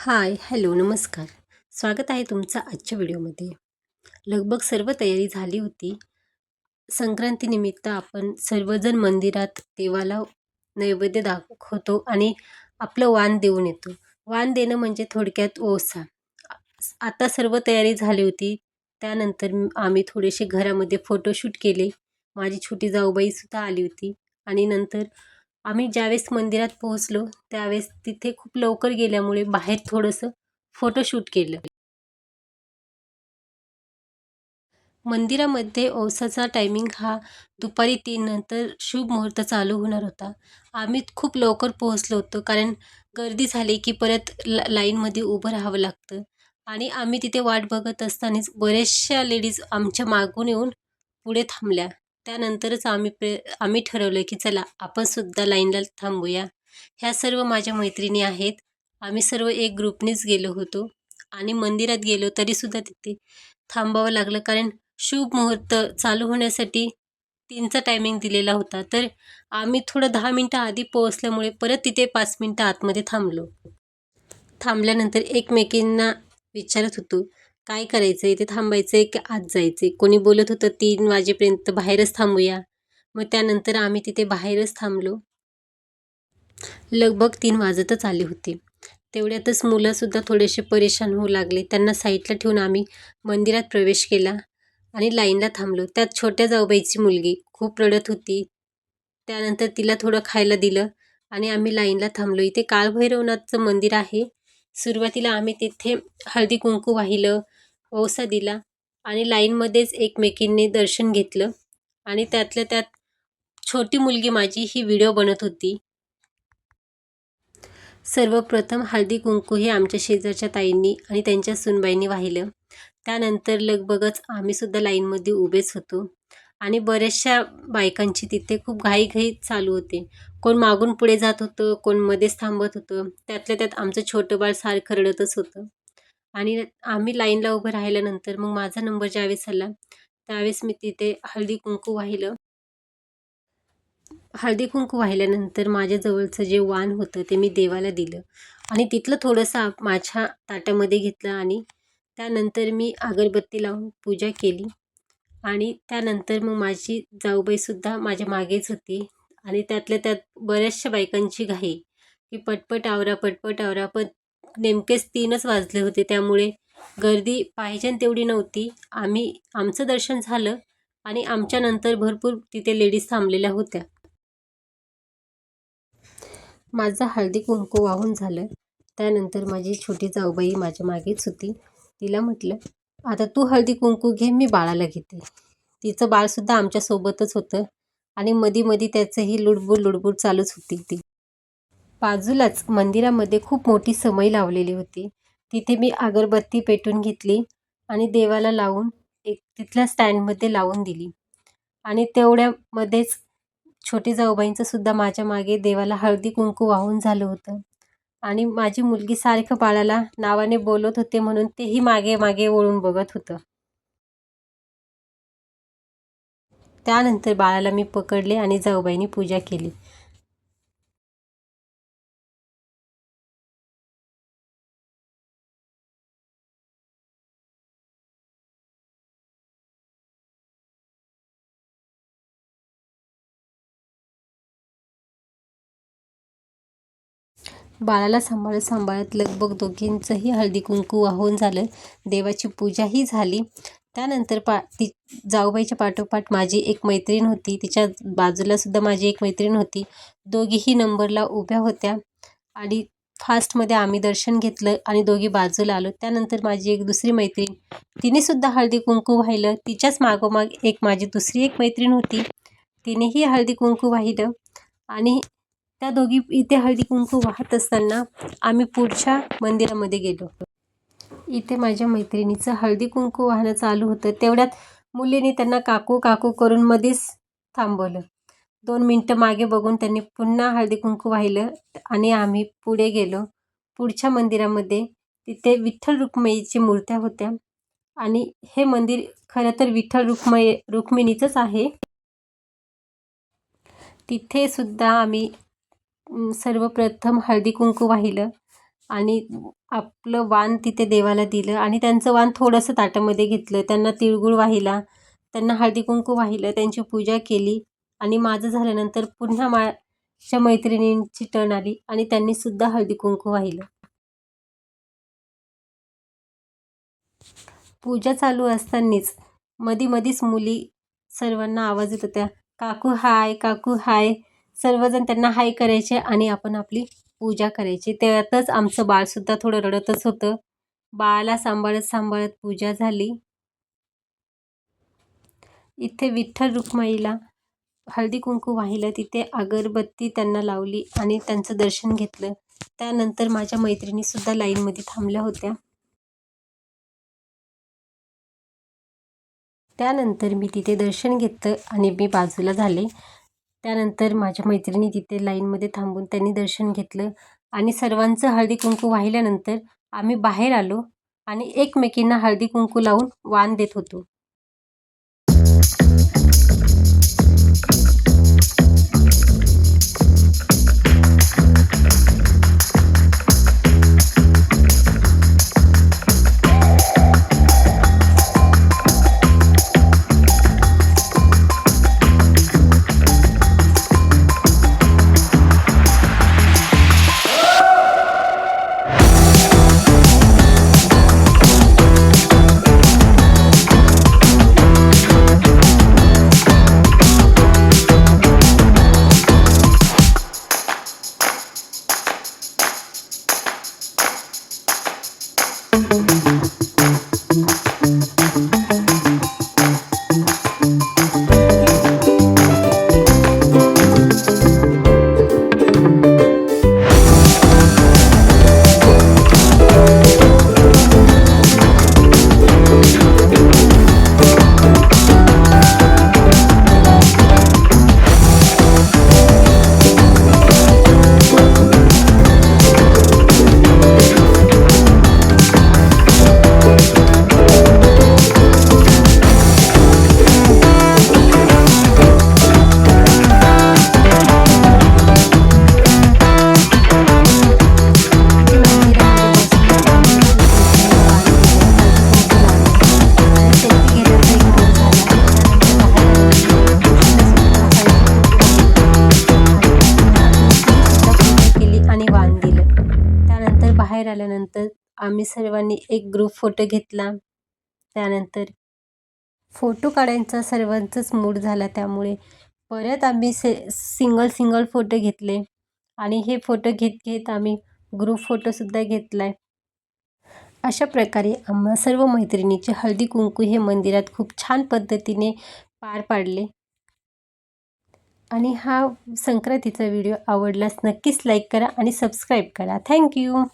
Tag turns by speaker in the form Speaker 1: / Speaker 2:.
Speaker 1: Hi hello नमस्कार. स्वागत आहे तुमचं आजच्या व्हिडिओमध्ये. लगभग सर्व तयारी झाली होती. संक्रांतीनिमित्त आपण सर्वजण मंदिरात देवाला नैवेद्य दाखवतो आणि आपलं वाण देऊन येतो. वाण देणं म्हणजे थोडक्यात ओसा. आता सर्व तयारी झाली होती. त्यानंतर आम्ही थोडेसे घरामध्ये फोटोशूट केले. माझी छोटी जाऊबाईसुद्धा आली होती. आणि नंतर आम्ही ज्यावेळेस मंदिरात पोहोचलो त्यावेळेस तिथे खूप लवकर गेल्यामुळे बाहेर थोडंसं फोटोशूट केलं. मंदिरामध्ये औसाचा टायमिंग हा दुपारी तीन नंतर शुभ मुहूर्त चालू होणार होता. आम्ही खूप लवकर पोहोचलो होतो कारण गर्दी झाली की परत ला लाईनमध्ये उभं राहावं लागतं. आणि आम्ही तिथे वाट बघत असतानाच बऱ्याचशा लेडीज आमच्या मागून येऊन पुढे थांबल्या. त्यानंतरच आम्ही प्रे आम्ही ठरवलं की चला आपण सुद्धा लाईनला थांबूया. ह्या सर्व माझ्या मैत्रिणी आहेत. आम्ही सर्व एक ग्रुपनेच गेलो होतो. आणि मंदिरात गेलो तरीसुद्धा तिथे थांबावं लागलं. कारण शुभ मुहूर्त चालू होण्यासाठी तीनचा टायमिंग दिलेला होता. तर आम्ही थोडं दहा मिनटं आधी पोहोचल्यामुळे परत तिथे पाच मिनटं आतमध्ये थांबलो. थांबल्यानंतर एकमेकींना विचारत होतो काय करायचं आहे इथे थांबायचं आहे की आत जायचं आहे कोणी बोलत होतं तीन वाजेपर्यंत बाहेरच थांबूया. मग त्यानंतर आम्ही तिथे बाहेरच थांबलो. लगभग तीन वाजतच आले होते. तेवढ्यातच मुलंसुद्धा थोडेसे परेशान होऊ लागले. त्यांना साईडला ठेवून आम्ही मंदिरात प्रवेश केला आणि लाईनला थांबलो. त्यात छोट्या जाऊबाईची मुलगी खूप रडत होती. त्यानंतर तिला थोडं खायला दिलं आणि आम्ही लाईनला थांबलो. इथे काळभैरवनाथचं मंदिर आहे. सुरुवातीला आम्ही तिथे हळदी कुंकू वाहिलं ओसा दिला आणि लाईनमध्येच एकमेकींनी दर्शन घेतलं. आणि त्यातल्या त्यात छोटी मुलगी माझी ही व्हिडिओ बनत होती. सर्वप्रथम हळदी कुंकू हे आमच्या शेजारच्या ताईंनी आणि त्यांच्या सुनबाईंनी वाहिलं. त्यानंतर लगबगच आम्हीसुद्धा लाईनमध्ये उभेच होतो. आणि बऱ्याचशा बायकांची तिथे खूप घाईघाई चालू होते. कोण मागून पुढे जात होतं कोण मध्येच थांबत होतं. त्यातल्या त्यात आमचं छोटं बाळ सारखं रडतच होतं. आणि आम्ही लाईनला उभं राहिल्यानंतर मग माझा नंबर ज्यावेळेस आला त्यावेळेस मी तिथे हळदी कुंकू वाहिलं. हळदी कुंकू वाहिल्यानंतर माझ्याजवळचं जे वाण होतं ते मी देवाला दिलं. आणि तिथलं थोडंसं माझ्या ताटामध्ये घेतलं आणि त्यानंतर मी अगरबत्ती लावून पूजा केली. आणि त्यानंतर मग माझी जाऊबाईसुद्धा माझ्या मागेच होती. आणि त्यातल्या त्यात बऱ्याचशा बायकांची घाई की पटपट आवरा पटपट आवरा. पण नेमकेच तीनच वाजले होते. त्यामुळे गर्दी पाहिजे तेवढी नव्हती. आम्ही आमचं दर्शन झालं आणि आमच्यानंतर भरपूर तिथे लेडीज थांबलेल्या होत्या. माझं हळदी कुंकू वाहून झालं. त्यानंतर माझी छोटी जाऊबाई माझ्या मागेच होती. तिला म्हटलं आता तू हळदी कुंकू घे मी बाळाला घेते. तिचं बाळसुद्धा आमच्यासोबतच होतं आणि मधी मधी त्याचंही लुडबुड लुडबुड चालूच होती ती. बाजूलाच मंदिरामध्ये खूप मोठी समई लावलेली होती. तिथे मी अगरबत्ती पेटून घेतली आणि देवाला लावून एक तिथल्या स्टँडमध्ये लावून दिली. आणि तेवढ्यामध्येच छोटी जाऊबाईंचं सुद्धा माझ्या मागे देवाला हळदी कुंकू वाहून झालं होतं. आणि माझी मुलगी सारखं बाळाला नावाने बोलत होते म्हणून तेही मागे मागे वळून बघत होतं. त्यानंतर बाळाला मी पकडले आणि जाऊबाईंनी पूजा केली. बाळाला सांभाळत सांभाळत लगभग दोघींचंही हळदी कुंकू वाहून झालं. देवाची पूजाही झाली. त्यानंतर पा ती जाऊबाईच्या पाठोपाठ माझी एक मैत्रीण होती. तिच्या बाजूलासुद्धा माझी एक मैत्रीण होती. दोघीही नंबरला उभ्या होत्या आणि फास्टमध्ये आम्ही दर्शन घेतलं आणि दोघी बाजूला आलो. त्यानंतर माझी एक दुसरी मैत्रीण तिनेसुद्धा हळदी कुंकू वाहिलं. तिच्याच मागोमाग एक माझी दुसरी एक मैत्रीण होती. तिनेही हळदी कुंकू वाहिलं आणि त्या दोघी इथे हळदी कुंकू वाहत असताना आम्ही पुढच्या मंदिरामध्ये गेलो. इथे माझ्या मैत्रिणीचं हळदी कुंकू वाहणं चालू होतं. तेवढ्यात मुलीने त्यांना काकू काकू करून मध्येच थांबवलं. दोन मिनटं मागे बघून त्यांनी पुन्हा हळदी कुंकू वाहिलं आणि आम्ही पुढे गेलो. पुढच्या मंदिरामध्ये तिथे विठ्ठल रुक्मयीची मूर्त्या होत्या आणि हे मंदिर खरं तर विठ्ठल रुक्मय रुक्मिणीचंच आहे. तिथे सुद्धा आम्ही सर्वप्रथम हळदी कुंकू वाहिलं आणि आपलं वाण तिथे देवाला दिलं आणि त्यांचं वाण थोडंसं ताटामध्ये घेतलं. त्यांना तिळगुळ वाहिला त्यांना हळदी कुंकू वाहिलं त्यांची पूजा केली आणि माझं झाल्यानंतर पुन्हा माझ्या मैत्रिणींची टर्न आली आणि त्यांनीसुद्धा हळदी कुंकू वाहिलं. पूजा चालू असतानाच मधी मधीच मुली सर्वांना आवाज येत होत्या काकू हाय काकू हाय. सर्वजण त्यांना हाय करायचे आणि आपण आपली पूजा करायची. त्यातच आमचं बाळसुद्धा थोडं रडतच होतं. बाळाला सांभाळत सांभाळत पूजा झाली. इथे विठ्ठल रुक्माईला हळदी कुंकू वाहिलं. तिथे अगरबत्ती त्यांना लावली आणि त्यांचं दर्शन घेतलं. त्यानंतर माझ्या मैत्रिणीसुद्धा लाईनमध्ये थांबल्या होत्या. त्यानंतर मी तिथे दर्शन घेतलं आणि मी बाजूला झाले. त्यानंतर माझ्या मैत्रिणी तिथे लाईनमध्ये थांबून त्यांनी दर्शन घेतलं आणि सर्वांचं हळदी कुंकू वाहिल्यानंतर आम्ही बाहेर आलो आणि एकमेकींना हळदी कुंकू लावून वाण देत होतो. केली आम्ही सर्वांनी एक ग्रुप फोटो घेतला. त्यानंतर फोटो काढायचा सर्वांचाच मूड झाला त्यामुळे. परत आम्ही से सिंगल सिंगल फोटो घेतले. आणि हे फोटो घेत घेत आम्ही ग्रुप फोटोसुद्धा घेतला आहे अशा प्रकारे आम्हा सर्व मैत्रिणीचे हळदी कुंकू हे मंदिरात खूप छान पद्धतीने पार पाडले. आणि हा संक्रांतीचा व्हिडिओ आवडल्यास नक्कीच लाईक करा आणि सबस्क्राईब करा. थँक्यू